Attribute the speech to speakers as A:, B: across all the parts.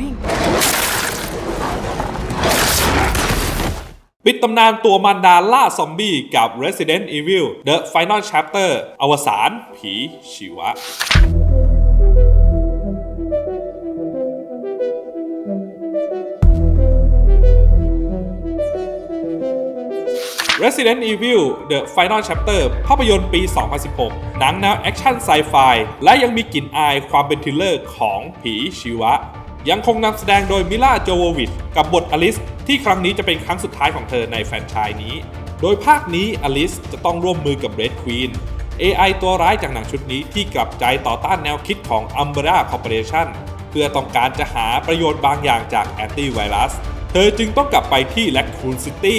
A: วิ่ง ปิดตำนานตัวมันดาล่าซอมบี้กับ Resident Evil The Final Chapter อวสานผีชีวะ Resident Evil The Final Chapter ภาพยนตร์ปี 2016 หนังแนวแอคชั่นไซไฟและยังมีกลิ่นอายความเป็นทิลเลอร์ของผีชีวะ ยังคงนำแสดงโดยมิล่าโจโววิชกับบทอลิสที่ครั้งนี้จะเป็นครั้งสุดท้ายของเธอในแฟรนไชส์นี้ โดยภาคนี้อลิสจะต้องร่วมมือกับ Red Queen AI ตัวร้ายจากหนังชุดนี้ที่กลับใจต่อต้านแนวคิดของ Umbrella Corporation เพื่อต้องการจะหาประโยชน์บางอย่างจากแอนตี้ไวรัส เธอจึงต้องกลับไปที่ Raccoon City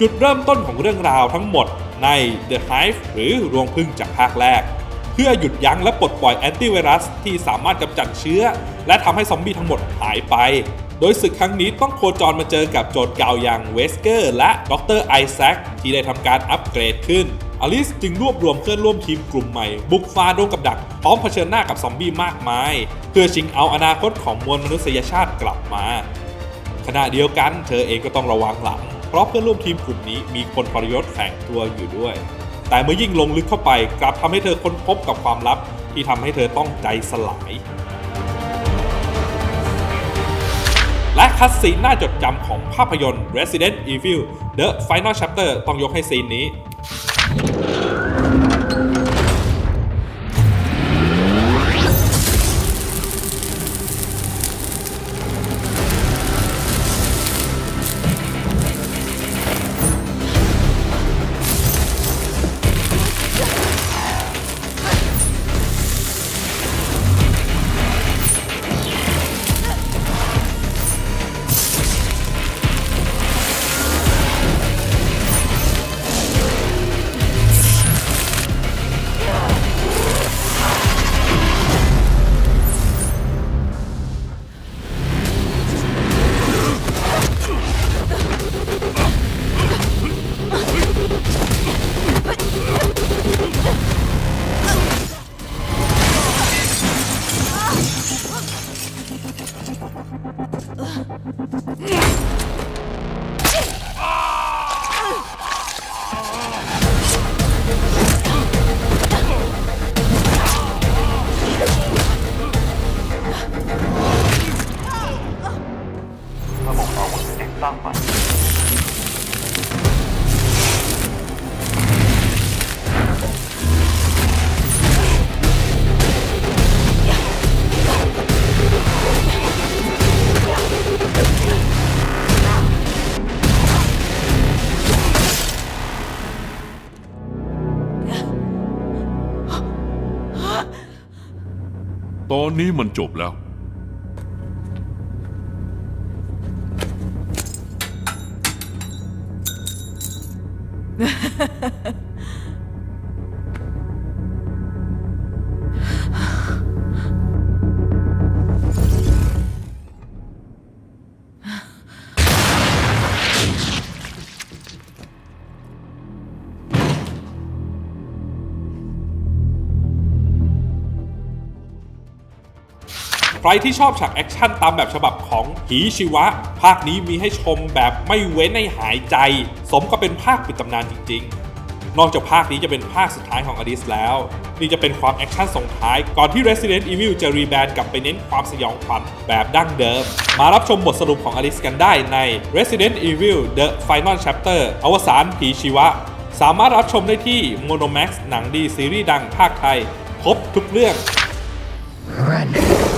A: จุดเริ่มต้นของเรื่องราวทั้งหมดใน The Hive หรือรวงพึ่งจากภาคแรก เพื่อหยุดยั้งและปลดปล่อยแอนตี้ไวรัสที่สามารถกำจัดเชื้อ และทำให้ซอมบี้ทั้งหมดหายไป โดยศึกครั้งนี้ต้องโคจรมาเจอกับโจทย์เก่าอย่างเวสเกอร์ และดรไอแซคที่ได้ทำการอัปเกรดขึ้นอลิสจึงรวบรวมเพื่อนร่วมทีมกลุ่มใหม่ บุกฟ้าดงกับดัก พร้อมเผชิญหน้ากับซอมบี้มากมาย เพื่อชิงเอาอนาคตของมวลมนุษยชาติกลับมา ขณะเดียวกันเธอเองก็ต้องระวังหลัง เพราะเพื่อนร่วมทีมกลุ่มนี้มีคนทรยศแฝงตัวอยู่ด้วย แต่เมื่อยิ่งลงลึกเข้าไปกลับทำให้เธอค้นพบกับความลับที่ทำให้เธอต้องใจสลาย และคัสซีนน่าจดจำของภาพยนตร์ Resident Evil The Final Chapter ต้องยกให้ซีนนี้
B: ระบบอาวุธติดตั้งใหม่
C: ตอนนี้มันจบแล้ว
A: ใครที่ชอบฉากแอคชั่นตามแบบฉบับของผีชีวะ ภาคนี้มีให้ชมแบบไม่เว้นในหายใจ สมกับเป็นภาคปิดตำนานจริง ๆ นอกจากภาคนี้จะเป็นภาคสุดท้ายของอดิสแล้ว นี่จะเป็นความแอคชั่นส่งท้าย ก่อนที่ Resident Evil จะรีแบรนด์กลับไปเน้นความสยองขวัญแบบดั้งเดิม มารับชมบทสรุปของอลิสกันได้ใน Resident Evil The Final Chapter อวสานผีชีวะ สามารถรับชมได้ที่ Monomax หนังดีซีรีส์ดังภาคไทย ครบทุกเรื่อง
D: Run.